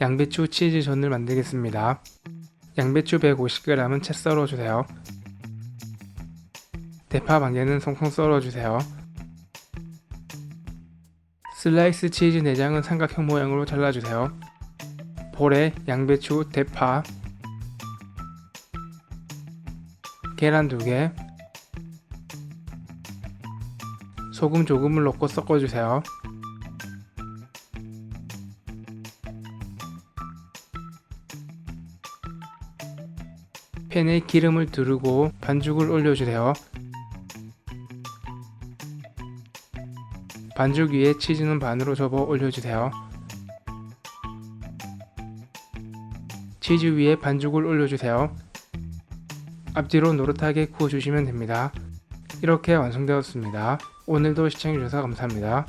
양배추 치즈 전을 만들겠습니다. 양배추 150g은 채 썰어주세요. 대파 반 개는 송송 썰어주세요. 슬라이스 치즈 내장은 삼각형 모양으로 잘라주세요. 볼에 양배추, 대파, 계란 2개, 소금 조금을 넣고 섞어주세요. 팬에 기름을 두르고 반죽을 올려주세요. 반죽 위에 치즈는 반으로 접어 올려주세요. 치즈 위에 반죽을 올려주세요. 앞뒤로 노릇하게 구워주시면 됩니다. 이렇게 완성되었습니다. 오늘도 시청해주셔서 감사합니다.